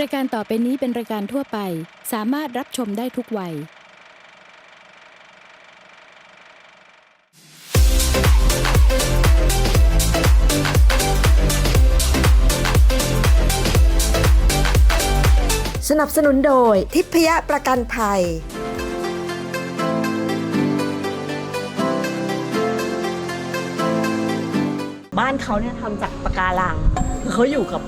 รายการต่อไปนี้เป็นรายการทั่วไป สามารถรับชมได้ทุกวัย สนับสนุนโดยทิพยประกันภัย บ้านเขาเนี่ยทำจากปะการังคือเขาอยู่กับ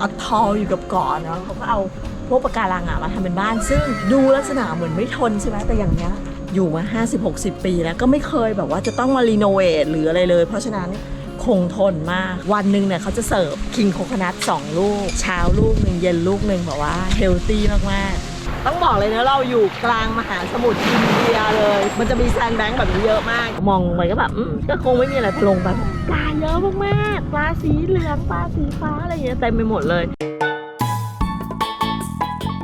อัทอลอยู่กับเกาะเนาะเขาก็เอาพวกปะการังอะมาทำเป็นบ้าน ซึ่งดูลักษณะเหมือนไม่ทนใช่ไหมแต่อย่างเนี้ยอยู่มา 50-60 ปีแล้วก็ไม่เคยแบบว่าจะต้องมารีโนเวทหรืออะไรเลย เพราะฉะนั้นคงทนมาก วันหนึ่งเนี่ยเขาจะเสิร์ฟคิงโคคนัท2ลูก เช้าลูกหนึ่งเย็นลูกหนึ่งแบบว่าเฮลตี้มาก ๆ ต้องบอกเลยนะเราอยู่กลางมหาสมุทรอินเดียเลย มันจะมีแซนด์แบงค์แบบนี้เยอะมาก มองไปก็แบบอืมก็คงไม่มีอะไรลงไปปลาเยอะมากๆปลาสีเหลืองปลาสีฟ้าอะไรอย่างเงี้ยเต็มไปหมดเลย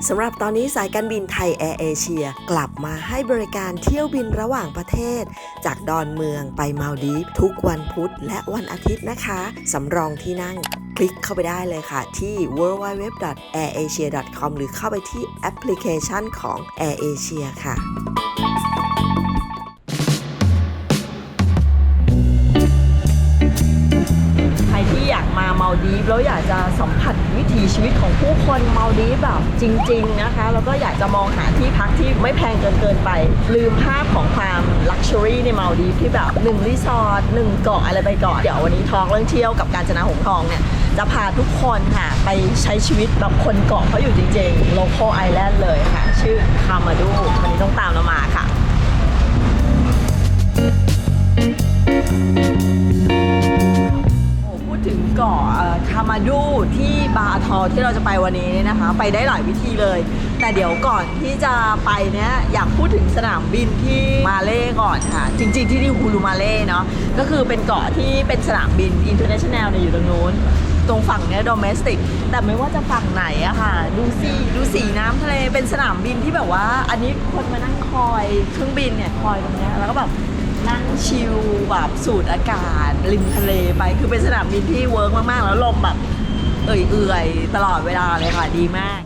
สำหรับตอนนี้สายการบินไทยแอร์เอเชียกลับมาให้บริการเที่ยวบินระหว่างประเทศ จากดอนเมืองไปมาลดีฟทุกวันพุธและวันอาทิตย์นะคะ สำรองที่นั่ง คลิกเข้าไปได้เลยค่ะ ที่ www.airasia.com หรือเข้าไปที่แอปพลิเคชันของ AirAsia ค่ะใครที่อยากมามาลดีฟแล้วอยากจะสัมผัสวิถีชีวิตของผู้คนมาลดีฟแบบจริง ๆ นะคะ แล้วก็อยากจะมองหาที่พักที่ไม่แพงเกินเกินไป ลืมภาพของความลักชัวรี่ในมาลดีฟที่แบบหนึ่งรีสอร์ทหนึ่งเกาะอะไรไปก่อน เดี๋ยววันนี้ทองเรื่องเที่ยวกับการจนาหงทองเนี่ย จะพาทุกคนค่ะ ไปใช้ชีวิตแบบคนเกาะเขาอยู่จริงๆ local island เลยค่ะ ชื่อคามาดู วันนี้ต้องตามเรามาค่ะโอ้พูดถึงเกาะคามาดูที่บาอาทอที่เราจะไปวันนี้เนี่ยนะคะ ไปได้หลายวิธีเลย แต่เดี๋ยวก่อนที่จะไปเนี่ยอยากพูดถึงสนามบินที่มาเล่ก่อนค่ะ จริง ๆ ที่นี่ฮูลูมาเล่เนาะก็คือเป็นเกาะที่เป็นสนามบินอินเตอร์เนชั่นแนลเนี่ยอยู่ตรงนู้น ตรงฝั่งเนี้ยดอมเมสติก แต่ไม่ว่าจะฝั่งไหนอะค่ะ ดูสีดูสีน้ำทะเลเป็นสนามบินที่แบบว่า อันนี้คนมานั่งคอยเครื่องบินเนี่ยคอยตรงเนี้ยแล้วก็แบบนั่งชิลแบบสูดอากาศ ริมทะเลไปคือเป็นสนามบินที่เวิร์กมากๆ แล้วลมแบบเอื่อยๆตลอดเวลาเลยค่ะดีมาก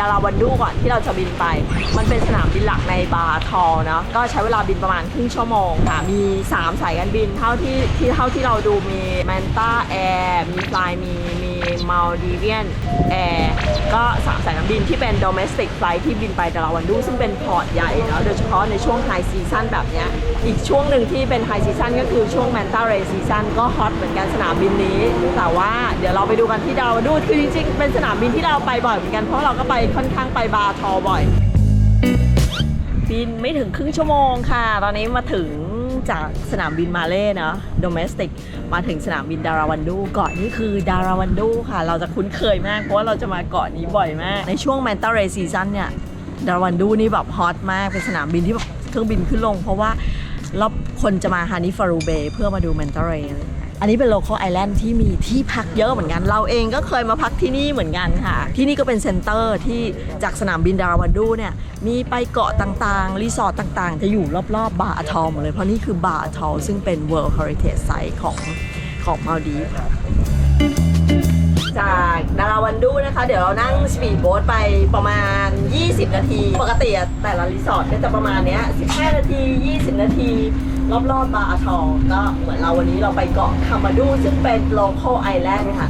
ดาราวันดูก่อนที่เราจะบินไป มันเป็นสนามบินหลักในบาทอเนาะก็ใช้เวลาบินประมาณครึ่งชั่วโมงค่ะมี 3 สายการบินเท่าที่ที่เท่าที่เราดูมีแมนตาแอร์มีฟลายมีมี มาลดีเวียนแอร์ก็3สายการบินที่เป็น domestic flight ที่บินไปดาราวันดู ซึ่งเป็นพอร์ตใหญ่เนาะโดยเฉพาะในช่วงไฮซีซั o นแบบนี้ อีกช่วงหนึ่งที่เป็นไฮซีซั o นก็คือช่วงแมนตาเรซีซั o นก็ฮอตเหมือนกันสนามบินนี้ แต่ว่าเดี๋ยวเราไปดูกันที่ดาราวันดู คือจริงๆ เป็นสนามบินที่เราไปบ่อยเหมือนกันเพราะเราก็ไปค่อนข้างไปบาทอบ่อยบินไม่ถึงครึ่งชั่วโมงค่ะ ตอนนี้มาถึง จากสนามบินมาเล่เนาะโดเมสติกมาถึงสนามบินดาราวันดูเกาะนี้คือดาราวันดูค่ะ เราจะคุ้นเคยมาก เพราะว่าเราจะมาเกาะนี้บ่อยมาก ในช่วงแมนตาเรซีซันเนี่ยดาราวันดูนี่แบบฮอตมากเป็นสนามบินที่แบบเครื่องบินขึ้นลง เพราะว่าแล้วคนจะมาฮานิฟารูเบเพื่อมาดูแมนตาเร อันนี้เป็นโลคอลไอแลนด์ที่มีที่พักเยอะเหมือนกัน เราเองก็เคยมาพักที่นี่เหมือนกันค่ะ ที่นี่ก็เป็นเซ็นเตอร์ที่จากสนามบินดาราวันดูเนี่ย มีไปเกาะต่างๆ รีสอร์ทต่างๆ จะอยู่รอบๆบาอาทอลหมดเลย เพราะนี่คือบาอาทอลซึ่งเป็น World Heritage Site ของของมาลดีฟค่ะ จากดาราวันดูนะคะ เดี๋ยวเรานั่งสปีดโบ๊ทไปประมาณ 20 นาที ปกติอะแต่ละรีสอร์ทก็จะประมาณเนี้ย15 นาที 20 นาที รอบๆบาอาทองก็เหมือนเราวันนี้เราไปเกาะคามาดู ซึ่งเป็น local island ค่ะ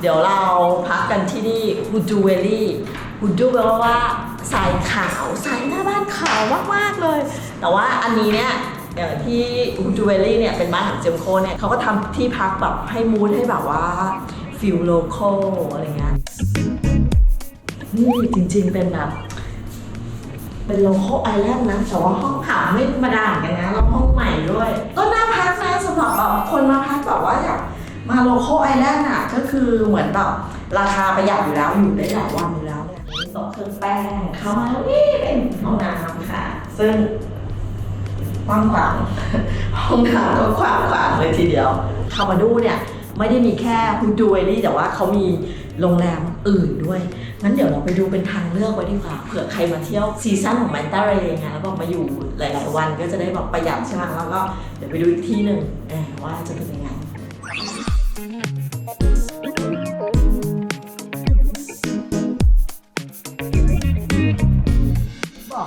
เดี๋ยวเราพักกันที่นี่ฮูจูเวลี่ฮูจูแปลว่า สายขาวสายหน้าบ้านขาวมากๆเลย แต่ว่าอันนี้เนี่ยอย่างที่จูเวลี่เนี่ยเป็นบ้านของเจมโคเนี่ยเขาก็ทำที่พักแบบให้มูดให้แบบว่าฟิลโลคอลอะไรเงี้ยนี่จริงๆเป็นแบบ เป็นโลคอลไอแลนด์นะแต่ว่าห้องขาวไม่ธรรมดาเหมือนกันนะแล้วห้องใหม่ด้วย ก็น่าพักนะสำหรับแบบคนมาพักแบบว่าอยากมาโลคอลไอแลนด์อะก็คือเหมือนแบบ ราคาประหยัดอยู่แล้วอยู่ได้หลายวันอยู่แล้วเนี่ยมีโต๊ะเครื่องแป้งเข้ามาแล้วนี่เป็นห้องน้ำค่ะ ซึ่งกว้างขวางห้องน้ำก็กว้างขวางเลยทีเดียวคามาดูเนี่ยไม่ได้มีแค่ฮูดูเวลี่แต่ว่าเขามีโรงแรมอื่นด้วย งั้นเดี๋ยวเราไปดูเป็นทางเลือกไว้ดีกว่าเผื่อใครมาเที่ยวซีซั่นของแมนตาเรย์ไงแล้วบอกมาอยู่หลาย ๆ วันก็จะได้แบบประหยัดใช่ไหมแล้วก็เดี๋ยวไปดูอีกที่หนึ่งว่าจะเป็นยังไง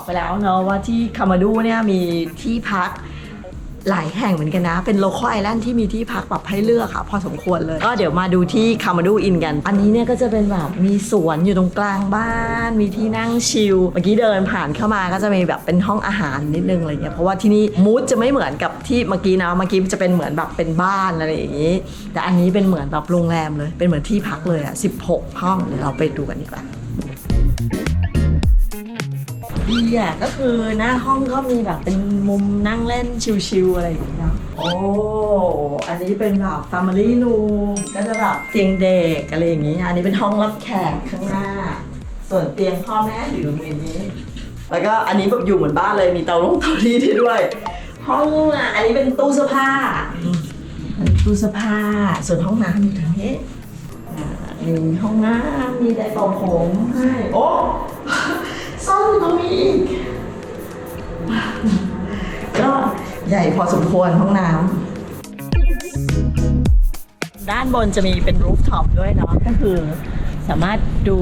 ไปแล้วเนาะว่าที่คามาดูเนี่ยมีที่พักหลายแห่งเหมือนกันนะ เป็นโลคอลไอแลนด์ที่มีที่พักแบบให้เลือกค่ะ พอสมควรเลย ก็เดี๋ยวมาดูที่คามาดูอินกัน อันนี้เนี่ยก็จะเป็นแบบมีสวนอยู่ตรงกลางบ้าน มีที่นั่งชิล เมื่อกี้เดินผ่านเข้ามาก็จะมีแบบเป็นห้องอาหารนิดนึงอะไรเงี้ย เพราะว่าที่นี่มูดจะไม่เหมือนกับที่เมื่อกี้นะ เมื่อกี้จะเป็นเหมือนแบบเป็นบ้านอะไรอย่างงี้ แต่อันนี้เป็นเหมือนแบบโรงแรมเลย เป็นเหมือนที่พักเลยอะ16 ห้อง เดี๋ยวเราไปดูกันดีกว่า ดีอะก็คือหน้าห้องก็มีแบบเป็นมุมนั่งเล่นชิลๆอะไรอย่างเงี้ยเนาะโอ้อันนี้เป็นแบบ Family Room ก็จะแบบเตียงเด็กอะไรอย่างงี้ อันนี้เป็นห้องรับแขกข้างหน้า ส่วนเตียงพ่อแม่อยู่ตรงนี้ แล้วก็อันนี้แบบอยู่เหมือนบ้านเลยมีเตาลงเตารีดให้ด้วย ห้องอะอันนี้เป็นตู้เสื้อผ้าอันนี้ตู้เสื้อผ้า ส่วนห้องน้ำอยู่ตรงนี้อ่ามีห้องน้ำมีไดร์เป่าผมให้โอ้ ซ่อนอยู่ตรงนี้อีก ก็ใหญ่พอสมควรห้องน้ำ ด้านบนจะมีเป็นรูฟท็อปด้วยเนาะ ก็คือสามารถดู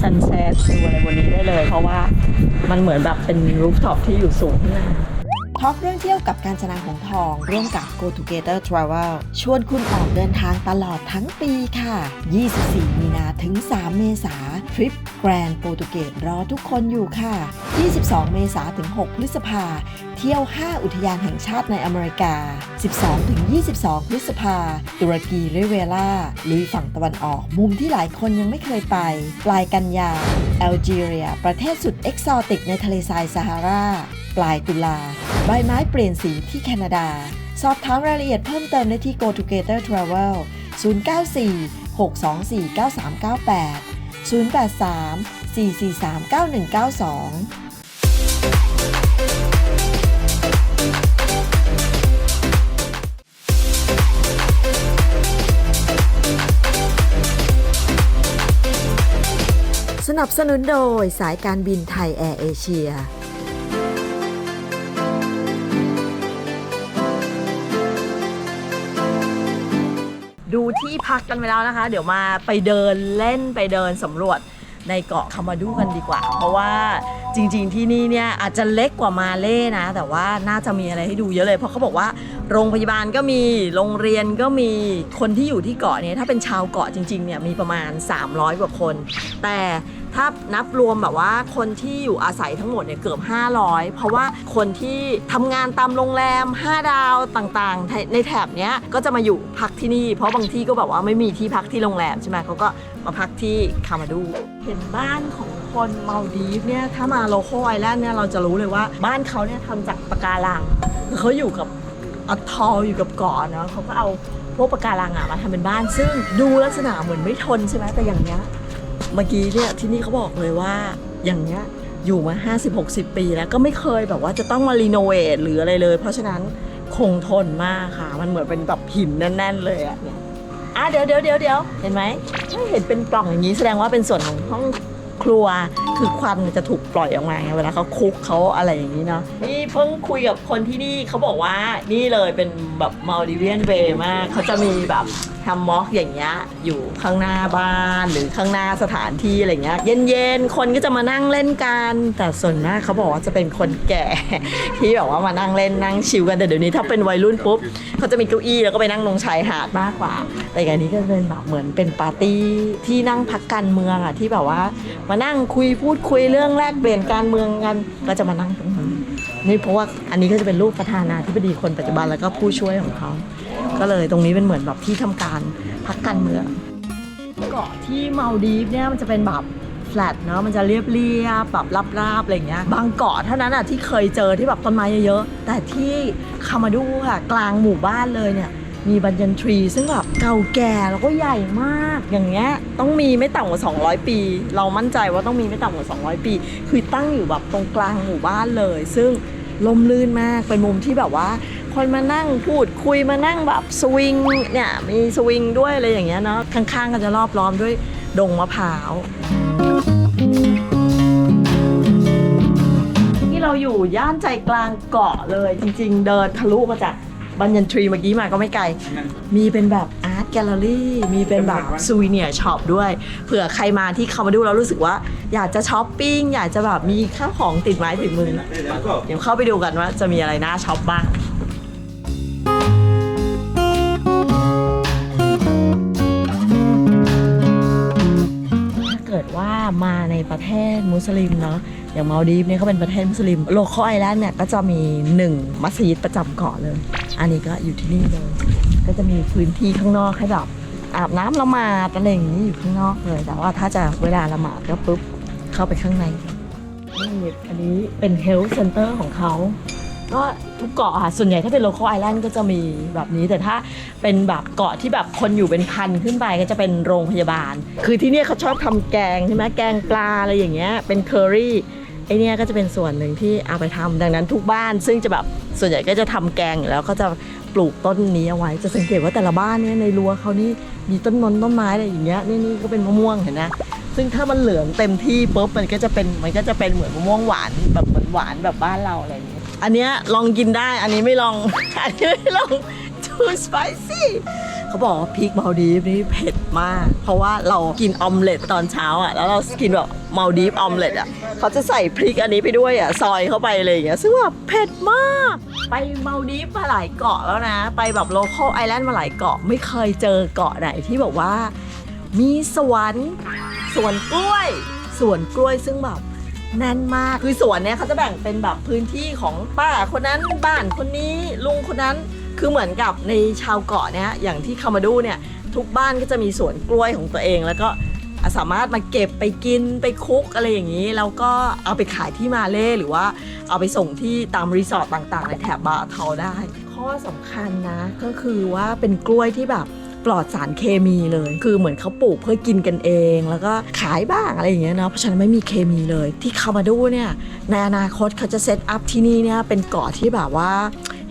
ซันเซ็ตดูอะไรบนนี้ได้เลย เพราะว่ามันเหมือนแบบเป็นรูฟท็อปที่อยู่สูงขึ้นมา ทอล์กเรื่องเที่ยวกับการจนาของทอง ร่วมกับ Go Together Travel ชวนคุณออกเดินทางตลอดทั้งปีค่ะ 24 มีนาถึง 3 เมษาทริปแกรนด์โปรตุเกสรอทุกคนอยู่ค่ะ 22 เมษาถึง 6 พฤษภาเที่ยว 5 อุทยานแห่งชาติในอเมริกา 12 ถึง 22 พฤษภาตุรกีริเวล่าลุยฝั่งตะวันออกมุมที่หลายคนยังไม่เคยไป ปลายกันยาแอลจีเรีย ประเทศสุดเอกซอติกในทะเลทรายซาฮารา ปลายตุลา ใบไม้เปลี่ยนสีที่แคนาดา สอบถามรายละเอียดเพิ่มเติมได้ที่ Go Together Travel 094 624 9398 083 443 9192สนับสนุนโดยสายการบินไทยแอร์เอเชีย ดูที่พักกันไปแล้วนะคะ เดี๋ยวมาไปเดินเล่นไปเดินสำรวจในเกาะคามาดูกันดีกว่า เพราะว่าจริงๆที่นี่เนี่ยอาจจะเล็กกว่ามาเล่นะ แต่ว่าน่าจะมีอะไรให้ดูเยอะเลย เพราะเขาบอกว่าโรงพยาบาลก็มีโรงเรียนก็มีคนที่อยู่ที่เกาะเนี่ยถ้าเป็นชาวเกาะจริงๆเนี่ยมีประมาณ 300 กว่าคน แต่ ถ้านับรวมแบบว่าคนที่อยู่อาศัยทั้งหมดเนี่ยเกือบ 500 เพราะว่าคนที่ทำงานตามโรงแรม 5 ดาวต่างๆ ในแถบเนี้ยก็จะมาอยู่พักที่นี่ เพราะบางที่ก็แบบว่าไม่มีที่พักที่โรงแรมใช่ไหมเขาก็มาพักที่คามาดู เห็นบ้านของคนมาลดีฟเนี่ยถ้ามาโลโคไอแลนด์เนี่ยเราจะรู้เลยว่าบ้านเขาเนี่ยทำจากปะการังคือเขาอยู่กับอัทอลอยู่กับเกาะเนาะเขาก็เอาพวกปะการังอะมาทำเป็นบ้าน ซึ่งดูลักษณะเหมือนไม่ทนใช่ไหมแต่อย่างเนี้ย เมื่อกี้เนี่ยที่นี่เขาบอกเลยว่าอย่างเนี้ยอยู่มา 50-60 ปีแล้วก็ไม่เคยแบบว่าจะต้องมารีโนเวทหรืออะไรเลย เพราะฉะนั้นคงทนมากค่ะ มันเหมือนเป็นแบบหินแน่น ๆ เลยอะเนี่ยอะเดี๋ยวเดี๋ยวเดี๋ยวเดี๋ยวเห็นไหมไม่เห็นเป็นปล่องอย่างนี้แสดงว่าเป็นส่วนของห้องครัวคือควันจะถูกปล่อยออกมาไงเวลาเขาคุกเขาอะไรอย่างนี้เนาะนี่เพิ่งคุยกับคนที่นี่เขาบอกว่านี่เลยเป็นแบบมัลดิเวียนเวย์มากเขาจะมีแบบแฮมม็อกอย่างเงี้ยอยู่ข้างหน้าบ้านหรือข้างหน้าสถานที่อะไรเงี้ยเย็นๆคนก็จะมานั่งเล่นกัน แต่ส่วนมากเขาบอกว่าจะเป็นคนแก่ ที่แบบว่ามานั่งเล่นนั่งชิลกันแต่เดี๋ยวนี้ถ้าเป็นวัยรุ่นปุ๊บเขาจะมีเก้าอี้แล้วก็ไปนั่งลงชายหาดมากกว่า แต่อย่างนี้ก็เป็นแบบเหมือนเป็นปาร์ตี้ที่นั่งพักการเมืองอะที่แบบว่ามานั่งคุยพูดคุยเรื่องแลกเปลี่ยนการเมืองกันก็จะมานั่งตรงนี้นี่เพราะว่าอันนี้ก็จะเป็นรูปประธานาธิบดีคนปัจจุบันแล้วก็ผู้ช่วยของเขา ก็เลยตรงนี้เป็นเหมือนแบบที่ทำการพักการเมือง เกาะที่เมาดีฟเนี่ยมันจะเป็นแบบแฟลตเนาะมันจะเรียบเรียบแบบราบๆอะไรเงี้ยบางเกาะเท่านั้นอะที่เคยเจอที่แบบต้นไม้เยอะๆแต่ที่คามาดูค่ะกลางหมู่บ้านเลยเนี่ยมีบันยันทรี ซึ่งแบบเก่าแก่แล้วก็ใหญ่มากอย่างเงี้ยต้องมีไม่ต่ำกว่า 200 ปี เรามั่นใจว่าต้องมีไม่ต่ำกว่า 200 ปี คือตั้งอยู่แบบตรงกลางหมู่บ้านเลย ซึ่งลมลื่นมากเป็นมุมที่แบบว่า คนมานั่งพูดคุยมานั่งแบบสวิงเนี่ยมีสวิงด้วยอะไรอย่างเงี้ยเนาะข้างๆก็จะรอบล้อมด้วยดงมะพร้าวที่เราอยู่ย่านใจกลางเกาะเลยจริง ๆ เดินทะลุมาจากบันยันทรีเมื่อกี้มาก็ไม่ไกล มีเป็นแบบอาร์ตแกลเลอรี่ มีเป็นแบบซูเนียร์ช็อปด้วย เผื่อใครมาที่เขามาดูแล้วรู้สึกว่า อยากจะช้อปปิ้ง อยากจะแบบมีข้าวของติดไม้ติดมือ เดี๋ยวเข้าไปดูกันว่าจะมีอะไรน่าช็อปบ้าง มาในประเทศมุสลิมเนาะอย่างมาลดีฟเนี่ยเขาเป็นประเทศมุสลิมโลคอลไอแลนด์เนี่ยก็จะมีหนึ่งมัสยิดประจำเกาะเลย อันนี้ก็อยู่ที่นี่เลย ก็จะมีพื้นที่ข้างนอกให้แบบอาบน้ำละหมาดอะไรอย่างนี้อยู่ข้างนอกเลย แต่ว่าถ้าจะเวลาละหมาดก็ปุ๊บเข้าไปข้างในนี่อันนี้เป็น health center ของเขา ก็ทุกเกาะค่ะส่วนใหญ่ถ้าเป็น local island ก็จะมีแบบนี้ แต่ถ้าเป็นแบบเกาะที่แบบคนอยู่เป็นพันขึ้นไปก็จะเป็นโรงพยาบาล คือที่เนี่ยเขาชอบทำแกงใช่ไหมแกงปลาอะไรอย่างเงี้ยเป็นเคอรี่ไอเนี่ยก็จะเป็นส่วนหนึ่งที่เอาไปทำดังนั้นทุกบ้าน ซึ่งจะแบบส่วนใหญ่ก็จะทำแกงอยู่แล้วก็จะปลูกต้นนี้เอาไว้ จะสังเกตว่าแต่ละบ้านเนี่ยในรั้วเขานี่มีต้นนนต้นไม้อะไรอย่างเงี้ยนี่นี่ก็เป็นมะม่วงเห็นนะ ซึ่งถ้ามันเหลืองเต็มที่ปุ๊บมันก็จะเป็นมันก็จะเป็นเหมือนมะม่วงหวานแบบหมือนหวานแบบบ้านเราอะไรอย่างเงี้ย อันเนี้ยลองกินได้ อันนี้ไม่ลอง อันนี้ไม่ลอง too spicy เขาบอกว่าพริกมาลดีฟนี่เผ็ดมาก เพราะว่าเรากินออมเล็ตตอนเช้าอะ แล้วเรากินแบบมาลดีฟออมเล็ตอะ เขาจะใส่พริกอันนี้ไปด้วยอะ ซอยเข้าไปเลยอย่างเงี้ย ซึ่งแบบเผ็ดมาก ไปมาลดีฟมาหลายเกาะแล้วนะ ไปแบบโลคอลไอแลนด์มาหลายเกาะ ไม่เคยเจอเกาะไหนที่แบบว่า มีสวนสวนกล้วยสวนกล้วยซึ่งแบบ แน่นมากคือสวนเนี้ยเขาจะแบ่งเป็นแบบพื้นที่ของป้าคนนั้นบ้านคนนี้ลุงคนนั้นคือเหมือนกับในชาวเกาะเนี้ยอย่างที่คามาดูเนี่ยทุกบ้านก็จะมีสวนกล้วยของตัวเอง แล้วก็สามารถมาเก็บไปกินไปคุกอะไรอย่างนี้แล้วก็เอาไปขายที่มาเล่หรือว่าเอาไปส่งที่ตามรีสอร์ทต่างๆ ในแถบบาเทาได้ ข้อสำคัญนะก็คือว่าเป็นกล้วยที่แบบ ปลอดสารเคมีเลย คือเหมือนเขาปลูกเพื่อกินกันเอง แล้วก็ขายบ้างอะไรอย่างเงี้ยเนาะเพราะฉะนั้นไม่มีเคมีเลย ที่คามาดูเนี่ยในอนาคตเขาจะเซตอัพที่นี่เนี่ยเป็นเกาะที่แบบว่า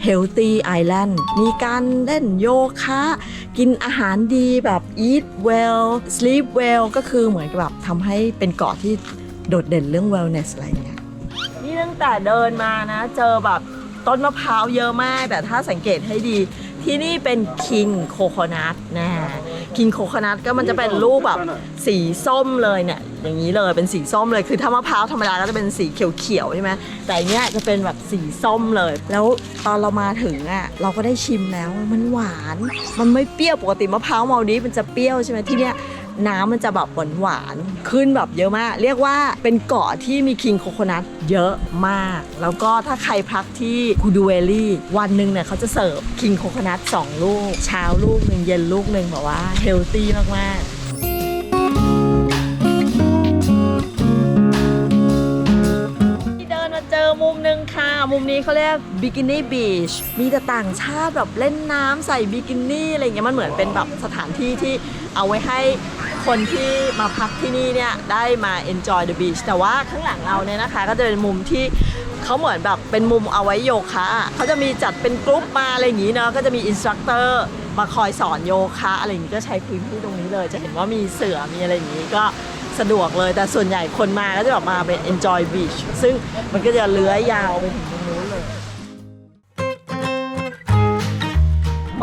healthy island มีการเล่นโยคะกินอาหารดีแบบ eat well sleep well ก็คือเหมือนแบบทำให้เป็นเกาะที่โดดเด่นเรื่อง wellness อะไรเงี้ยนี่ตั้งแต่เดินมานะ เจอแบบ ต้นมะพร้าวเยอะมาก แต่ถ้าสังเกตให้ดี ที่นี่เป็นคิงโคโคนัทนะคิงโคโคนัทก็มันจะเป็นรูปแบบสีส้มเลยเนี่ยอย่างนี้เลยเป็นสีส้มเลยคือถ้ามะพร้าวธรรมดาก็จะเป็นสีเขียวๆใช่ไหมแต่อันเนี้ยจะเป็นแบบสีส้มเลย แล้วตอนเรามาถึงอะเราก็ได้ชิมแล้วมันหวาน มันไม่เปรี้ยวปกติมะพร้าวเมาดีมันจะเปรี้ยวใช่ไหมที่เนี้ย น้ำมันจะแบบหวานหวานๆขึ้นแบบเยอะมาก เรียกว่าเป็นเกาะที่มีคิงโคโคนัทเยอะมาก แล้วก็ถ้าใครพักที่คูดูเวลี่วันหนึ่งเนี่ยเขาจะเสิร์ฟคิงโคโคนัท2ลูก เช้าลูกหนึ่งเย็นลูกหนึ่งแบบว่าเฮลตี้มากๆที่เดินมาเจอมุมหนึ่งค่ะ มุมนี้เขาเรียกบิกินี่บีชมีแต่ต่างชาติแบบเล่นน้ำใส่บิกินี่อะไรเงี้ยมันเหมือนเป็นแบบสถานที่ที่เอาไว้ให้ คนที่มาพักที่นี่เนี่ยได้มา enjoy the beach แต่ว่าข้างหลังเราเนี่ยนะคะ ก็จะเป็นมุมที่เขาเหมือนแบบเป็นมุมเอาไว้โยคะเขาจะมีจัดเป็นกรุ๊ปมาอะไรอย่างนี้เนาะก็จะมีอินสตรัคเตอร์มาคอยสอนโยคะอะไรอย่างนี้ก็ใช้พื้นที่ตรงนี้เลย จะเห็นว่ามีเสือมีอะไรอย่างนี้ก็สะดวกเลยแต่ส่วนใหญ่คนมาก็จะแบบมาเป็น enjoy beach ซึ่งมันก็จะเลื้อยยาวไปถึงตรงนู้น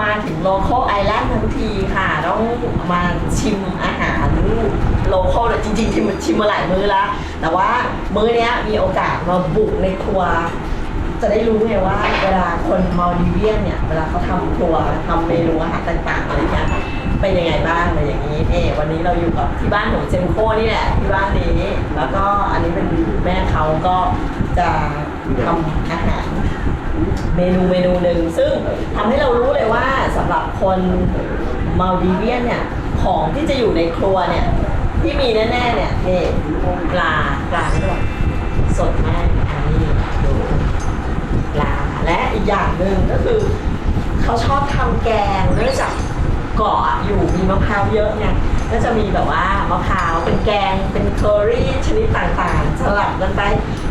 มาถึง local island ทั้งทีค่ะต้องมาชิมอาหาร local เลยจริงๆชิมชิมมาหลายมื้อแล้วแต่ว่ามื้อเนี้ยมีโอกาสมาบุกในครัว จะได้รู้ไงว่าเวลาคนมาดิเวียนเนี่ยเวลาเขาทำครัวทำเมนูอาหารต่างๆอะไรเงี้ยเป็นยังไงบ้างอะไรอย่างนี้เอวันนี้เราอยู่กับที่บ้านของเจมโคนี่แหละที่บ้านนี้แล้วก็อันนี้เป็นแม่เขาก็จะทำอาหาร เมนูเมนูหนึ่งซึ่งทำให้เรารู้เลยว่าสำหรับคนมาลดีเวียนเนี่ยของที่จะอยู่ในครัวเนี่ย ที่มีแน่ ๆ เนี่ยนี่ปลาปลาด้วยสดมากอันนี้ดูปลาและอีกอย่างหนึ่งก็คือเขาชอบทำแกงเนื่องจากเกาะอยู่มีมะพร้าวเยอะไงก็จะมีแบบว่ามะพร้าวเป็นแกงเป็นเคอรี่ชนิดต่างๆ สลับกันไป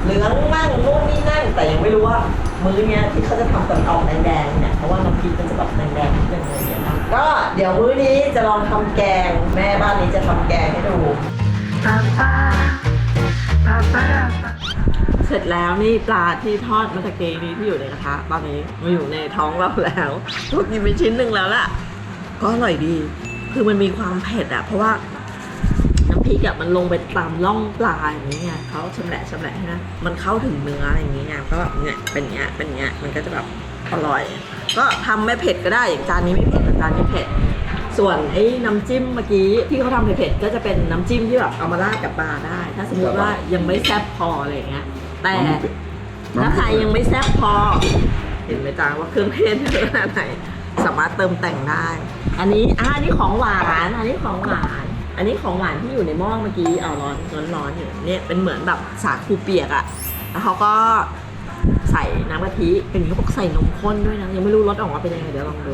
เหลืองมั่งนู่นนี่นั่นแต่ยังไม่รู้ว่า มื้อเนี้ยที่เขาจะทำกันออกแดงๆเนี่ยเพราะว่าน้ำพริกมันจะแบบแดงๆนิดนึงอะไรอย่างเงี้ยนะก็เดี๋ยวมื้อนี้จะลองทำแกง แม่บ้านนี้จะทำแกงให้ดู เสร็จแล้วนี่ปลาที่ทอดเมื่อตะกี้นี้ที่อยู่ในกระทะตอนนี้มาอยู่ในท้องเราแล้วเรากินไปชิ้นหนึ่งแล้วล่ะ ก็อร่อยดี คือมันมีความเผ็ดอะเพราะว่าน้ำ พริกอะมันลงไปตามร่องปลาอย่างนี้ไงเขาชำแหละชำแหละให้นะมันเข้าถึงเนื้ออะไรอย่างนี้ไงก็แบบเนี่ยเป็นเงี้ยเป็นเงี้ยมันก็จะแบบอร่อย ก็ทำไม่เผ็ดก็ได้อย่างจานนี้ไม่เผ็ดแต่จานนี้เผ็ดส่วนไอ้น้ำจิ้มเมื่อกี้ที่เขาทำเผ็ดๆก็จะเป็นน้ำจิ้มที่แบบเอามาราดกับปลาได้ ถ้าสมมติว่ายังไม่แซ่บพออะไรอย่างเงี้ย แต่ถ้าใครยังไม่แซ่บพอ เห็นไหมจ๊ะว่าเครื่องเทศเยอะขนาดไหนสามารถเติมแต่งได้ อันนี้อ่าอันนี้ของหวาน อันนี้ของหวาน อันนี้ของหวานที่อยู่ในหม้อเมื่อกี้เอาร้อนร้อนร้อนอยู่เนี่ยเป็นเหมือนแบบสาคูเปียกอะแล้วเขาก็ใส่น้ำกะทิเป็นเขาบอกใส่นมข้นด้วยนะยังไม่รู้รสออกมาเป็นยังไงเดี๋ยวลองดู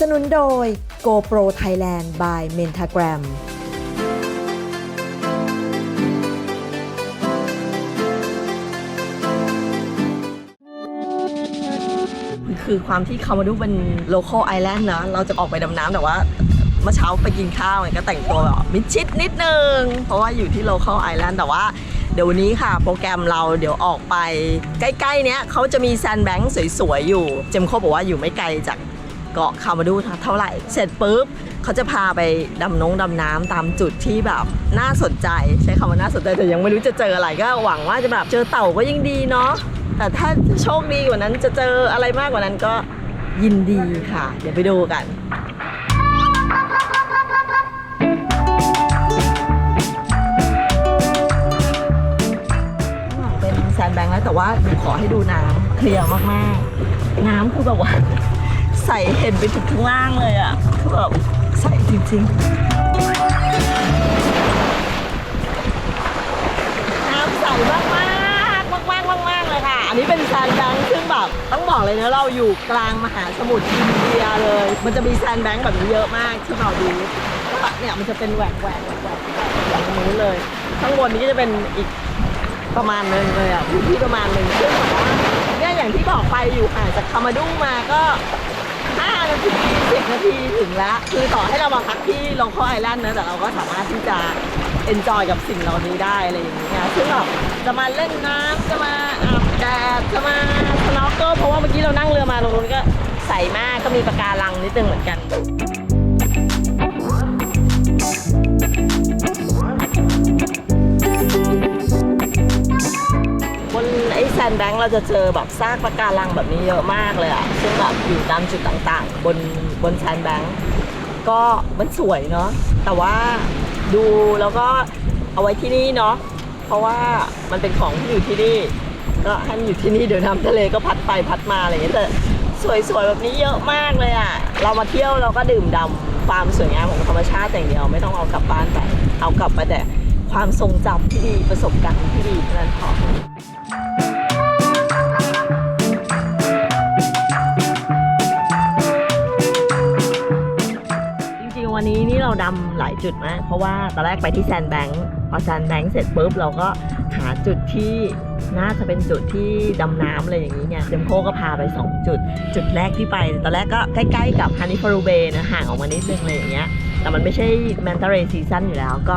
สนุนโดย GoPro Thailand by Mentagram คือความที่คามาดูเป็น local island นะ เราจะออกไปดำน้ำแต่ว่าเมื่อเช้าไปกินข้าวก็แต่งตัวแบบมิดชิดนิดนึง เพราะว่าอยู่ที่ local island แต่ว่าเดี๋ยววันนี้ค่ะ โปรแกรมเราเดี๋ยวออกไป ใกล้ ๆ เนี้ยเขาจะมีแซนแบงค์สวย ๆ อยู่ เจมโคบอกว่าอยู่ไม่ไกลจาก เกาะคามาดูเท่าไหร่ เสร็จปุ๊บเขาจะพาไปดำน้งดำน้ำตามจุดที่แบบน่าสนใจใช้คำว่าน่าสนใจแต่ยังไม่รู้จะเจออะไรก็หวังว่าจะแบบเจอเต่าก็ยิ่งดีเนาะแต่ถ้าโชคดีกว่านั้นจะเจออะไรมากกว่านั้นก็ยินดีค่ะ เดี๋ยวไปดูกันเป็นแซนแบงค์แล้วแต่ว่าดูขอให้ดูน้ำเคลียร์มากๆ น้ำคือแบบว่า ใส่เห็นไปถึงข้างล่างเลยอะคือแบบใส่จริงๆ น้ำใสมากมากมากมากมากมากๆเลยค่ะ อันนี้เป็นแซนแบงค์ซึ่งแบบต้องบอกเลยนะเราอยู่กลางมหาสมุทรอินเดียเลย มันจะมีแซนแบงค์แบบนี้เยอะมากที่เราดูเนี่ยมันจะเป็นแหวกแหวกแหวกแหวกอย่างนู้นเลย ข้างบนนี้ก็จะเป็นอีกประมาณนึงเลยอะพื้นที่ประมาณนึงซึ่งแบบว่าเนี่ยอย่างที่บอกไปอยู่ห่างจากคามาดูมาก็ นาที10นาทีถึงแล้วคือต่อให้เรามาพักที่โลคอลไอแลนด์นะแต่เราก็สามารถที่จะเอนจอยกับสิ่งเหล่านี้ได้อะไรอย่างเงี้ยซึ่งแบบจะมาเล่นน้ำจะมาอาบแดดจะมาสโนว์เกิลเพราะว่าเมื่อกี้เรานั่งเรือมาตรงนู้นก็ใสมากก็มีปะการังนิดนึงเหมือนกัน แซนแบงค์เราจะเจอแบบซากปะการังแบบนี้เยอะมากเลยอะซึ่งแบบอยู่ตามจุดต่างๆ บนบนแซนแบงค์ก็มันสวยเนาะแต่ว่าดูแล้วก็เอาไว้ที่นี่เนาะเพราะว่ามันเป็นของที่อยู่ที่นี่ ก็ให้มันอยู่ที่นี่เดี๋ยวน้ำทะเลก็พัดไปพัดมาอะไรอย่างเงี้ยแต่สวยๆแบบนี้เยอะมากเลยอะเรามาเที่ยวเราก็ดื่มดำความสวยงามของธรรมชาติอย่างเดียวไม่ต้องเอากลับบ้านไปเอากลับไปแต่ความทรงจำที่ดีประสบการณ์ที่ดีเท่านั้นพอ เราดำหลายจุดมากเพราะว่าตอนแรกไปที่แซนแบงค์พอแซนแบงค์เสร็จปุ๊บเราก็หาจุดที่น่าจะเป็นจุดที่ดำน้ำอะไรอย่างนี้เนี่ยเจมโคก็พาไป 2 จุด จุดแรกที่ไป ตอนแรกก็ใกล้ๆกับฮันนี่ฟารูเบนะห่างออกมานิดนึงอะไรอย่างเงี้ยแต่มันไม่ใช่แมนตาเรซีซั่นอยู่แล้วก็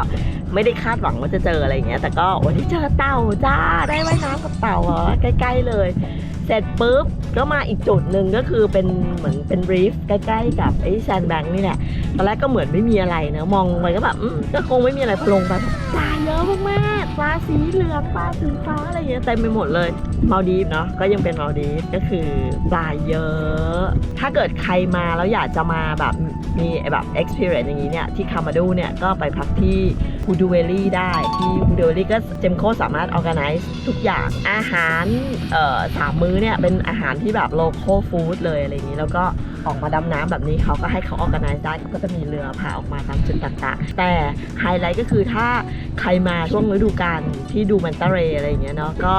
ไม่ได้คาดหวังว่าจะเจออะไรอย่างเงี้ยแต่ก็วันที่เจอเต่าจ้าได้ไว่น้ำกับเต่าเหรอใกล้ๆเลย เสร็จปุ๊บก็มาอีกจุดหนึ่งก็คือเป็นเหมือนเป็นรีฟใกล้ๆกับไอ้แซนแบงค์นี่แหละตอนแรกก็เหมือนไม่มีอะไรนะมองไปก็แบบก็คงไม่มีอะไรพลงไปปลาเยอะมากๆปลาสีเหลืองปลาสีฟ้าอะไรเงี้ยเต็มไปหมดเลยมาดีฟเนาะก็ยังเป็นมาดีฟก็คือปลาเยอะ ถ้าเกิดใครมาแล้วอยากจะมาแบบมีแบบ experience อย่างนี้เนี่ยที่คามาดูเนี่ยก็ไปพักที่ ฮูดูเวลี่ได้ ที่ฮูดูเวลี่ก็เจมโคสามารถ organize ทุกอย่างอาหารสามมื้อเนี่ย เป็นอาหารที่แบบ local food เลยอะไรอย่างนี้ แล้วก็ออกมาดำน้ำแบบนี้เขาก็ให้เขา organize ได้เขาก็จะมีเรือพาออกมาตามจุดต่างๆ แต่ไฮไลท์ก็คือถ้าใครมาช่วงฤดูกาลที่ดูมันตาเรอะไรอย่างเงี้ยเนาะก็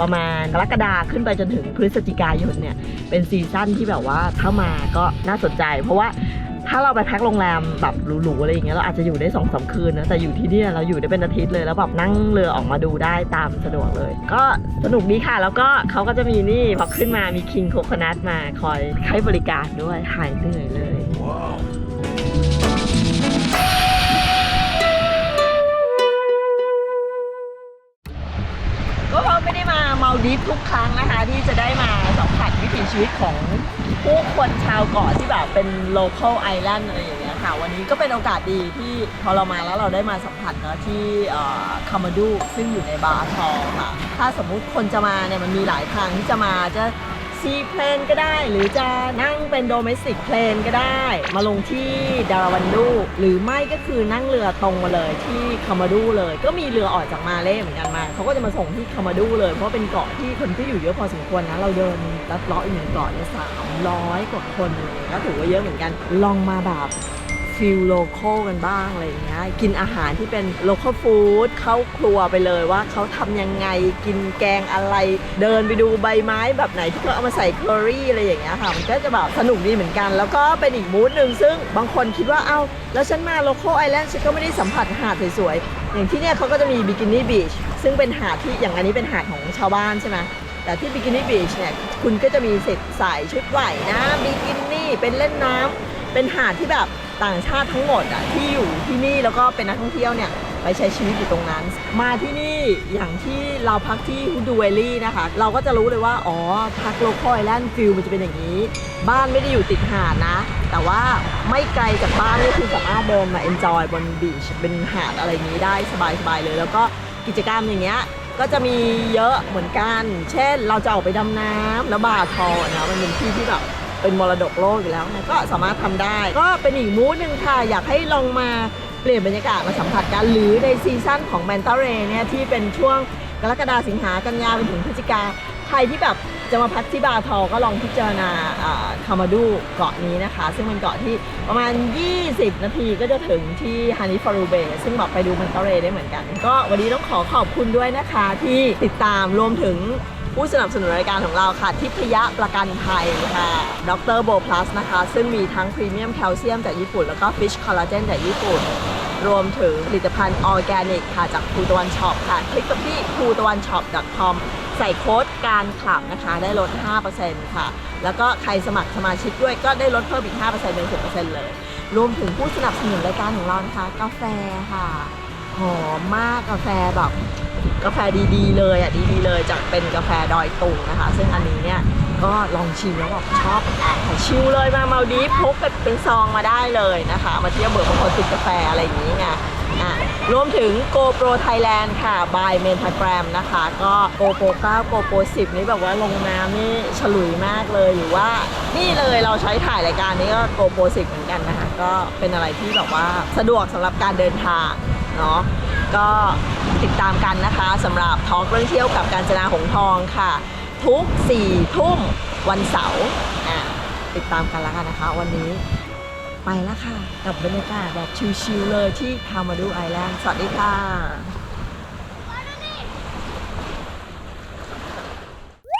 ประมาณกรกฎาขึ้นไปจนถึงพฤศจิกายนเนี่ย เป็นซีซั่นที่แบบว่าถ้ามาก็น่าสนใจ เพราะว่า ถ้าเราไปพักโรงแรมแบบหรูๆอะไรอย่างเงี้ยเราอาจจะอยู่ได้สองสามคืนนะแต่อยู่ที่นี่เราอยู่ได้เป็นอาทิตย์เลยแล้วแบบนั่งเรือออกมาดูได้ตามสะดวกเลย ก็สนุกดีค่ะ แล้วก็เขาก็จะมีนี่พอขึ้นมามีคิงโคคนัทมาคอยให้บริการด้วยหายเหนื่อยเลยก็ไม่ได้มาเมาดิฟทุกครั้งนะคะ ที่จะได้มาสัมผัสวิถีชีวิตของ ผู้คนชาวเกาะที่แบบเป็น local island อะไรอย่างเงี้ยค่ะ วันนี้ก็เป็นโอกาสดีที่พอเรามาแล้วเราได้มาสัมผัสเนาะที่คามาดูซึ่งอยู่ในบาร์ทองค่ะ ถ้าสมมุติคนจะมาเนี่ยมันมีหลายทางที่จะมาจะ ทีเพลนก็ได้ หรือจะนั่งเป็นโดเมสติกเพลนก็ได้ มาลงที่ดาราวันดูหรือไม่ก็คือนั่งเรือตรงมาเลยที่คามาดูเลย ก็มีเรือออกจากมาเล่เหมือนกันมาเขาก็จะมาส่งที่คามาดูเลย เพราะเป็นเกาะที่คนที่อยู่เยอะพอสมควรนะเราเดินลัดเลาะอีกหนึ่งเกาะเนี่ยสามร้อยกว่าคนเลยก็ถือว่าเยอะเหมือนกันลองมาแบบ ฟิลโลคอลกันบ้างอะไรอย่างเงี้ยกินอาหารที่เป็นโลคอลฟู้ดเข้าครัวไปเลยว่าเขาทำยังไงกินแกงอะไร เดินไปดูใบไม้แบบไหนที่เขาเอามาใส่เคอรี่อะไรอย่างเงี้ยค่ะมันก็จะแบบสนุกดีเหมือนกัน แล้วก็เป็นอีกมูดหนึ่งซึ่งบางคนคิดว่าเอ้าแล้วฉันมาโลคอลไอแลนด์ฉันก็ไม่ได้สัมผัสหาดสวยๆอย่างที่เนี่ยเขาก็จะมีบิกินี่บีชซึ่งเป็นหาดที่อย่างอันนี้เป็นหาดของชาวบ้านใช่ไหมแต่ที่บิกินี่บีชเนี่ยคุณก็จะมีสิทธิ์ใส่ชุดว่ายน้ำบิกินี่เป็นเล่นน้ำเป็นหาดที่แบบ ต่างชาติทั้งหมดอะที่อยู่ที่นี่แล้วก็เป็นนักท่องเที่ยวเนี่ยไปใช้ชีวิตอยู่ตรงนั้น มาที่นี่อย่างที่เราพักที่ฮูดูเวลี่นะคะ เราก็จะรู้เลยว่า อ๋อ พักโลคอลไอแลนด์ฟิลมันจะเป็นอย่างนี้ บ้านไม่ได้อยู่ติดหาดนะ แต่ว่าไม่ไกลจากบ้านก็คือสามารถเดินมาเอนจอยบนบีชเป็นหาดอะไรนี้ได้สบายๆเลย แล้วก็กิจกรรมอย่างเงี้ยก็จะมีเยอะเหมือนกัน เช่น เราจะออกไปดำน้ำแล้วบาทอนะมันเป็นที่ที่แบบ เป็นมรดกโลกอยู่แล้วนะก็สามารถทำได้ ก็เป็นอีกมูดหนึ่งค่ะ อยากให้ลองมาเปลี่ยนบรรยากาศมาสัมผัสกัน หรือในซีซั่นของแมนตาเรเนี่ยที่เป็นช่วงกรกฎาสิงหากันยาไปถึงพฤศจิกาใครที่แบบจะมาพักที่บาทอก็ลองพิจารณาคามาดูเกาะนี้นะคะ ซึ่งเป็นเกาะที่ประมาณ 20 นาทีก็จะถึงที่ฮานิฟารูเบซึ่งแบบไปดูมันตาเรได้เหมือนกัน ก็วันนี้ต้องขอขอบคุณด้วยนะคะที่ติดตามรวมถึง ผู้สนับสนุนรายการของเราค่ะ ทิพยะประกันภัยค่ะดรโบพลัสนะคะ ซึ่งมีทั้งพรีเมียมแคลเซียมจากญี่ปุ่น แล้วก็ฟิชคอลลาเจนจากญี่ปุ่น รวมถึงผลิตภัณฑ์ออร์แกนิกค่ะ จากภูตะวันช็อปค่ะ คลิกกับที่ภูตะวันช็อป .com ใส่โค้ดการคลับนะคะ ได้ลด 5%ค่ะ แล้วก็ใครสมัครสมาชิกด้วยก็ได้ลดเพิ่มอีก 5%เป็น 10%เลย รวมถึงผู้สนับสนุนรายการของเรานะคะ กาแฟค่ะ หอมมากกาแฟแบบ กาแฟดีๆ เลยอะดีๆเลยจากเป็นกาแฟดอยตุงนะคะ ซึ่งอันนี้เนี่ยก็ลองชิมแล้วแบบชอบอะชิลเลยมาเมาดีฟพกเป็นซองมาได้เลยนะคะ มาเที่ยวเบิร์บางคนติดกาแฟอะไรอย่างนี้ไงอะรวมถึง GoPro Thailand ค่ะ by Metagram นะคะ ก็ GoPro 9 GoPro 10 นี่แบบว่าลงน้ำนี่ฉลุยมากเลยหรือว่า นี่เลยเราใช้ถ่ายรายการนี้ก็ GoPro 10 เหมือนกันนะคะ ก็เป็นอะไรที่แบบว่าสะดวกสำหรับการเดินทาง เนาะก็ติดตามกันนะคะสำหรับทอล์กเรื่องเที่ยวกับการจนาหงทองค่ะ ทุก4ทุ่มวันเสาร์ติดตามกันแล้วกันนะคะ วันนี้ไปแล้วค่ะ กับบรรยากาศแบบชิลๆเลยที่คามาดูไอแลนด์สวัสดีค่ะ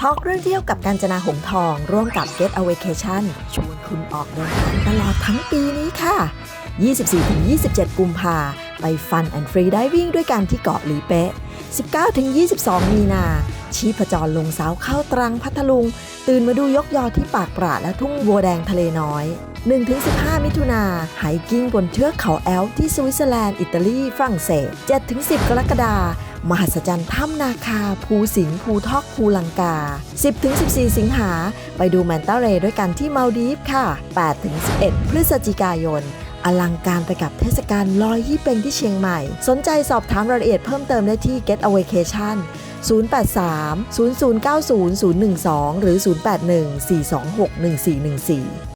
ทอล์กเรื่องเที่ยวกับการจนาหงทอง ร่วมกับ Get a Vacation ชวนคุณออกเดินทางตลอดทั้งปีนี้ค่ะ 24-27 กุมภาพันธ์ ไปฟันแอนฟรีไดวิ่งด้วยกันที่เกาะหลีเป๊ะ 19-22 มีนา ชีพจรลงสาวเข้าตรังพัทลุง ตื่นมาดูยกยอที่ปากปราและทุ่งบัวแดงทะเลน้อย 1-15 มิถุนาไฮกิ้งบนเทือกเขาแอลที่สวิตเซอร์แลนด์ อิตาลี ฝรั่งเศส 7-10 กรกฎาคมมหัศจรรย์ถ้ำนาคา ภูสิงห์ภูทอกภูลังกา 10-14 สิงหา ไปดูแมนตาเรด้วยกันที่มาลดีฟค่ะ 8-11 พฤศจิกายน อลังการไปกับเทศกาลลอยยี่เป็งที่เชียงใหม่ สนใจสอบถามรายละเอียดเพิ่มเติมได้ที่ Getawaycation 083 0090 012 หรือ 081 426 1414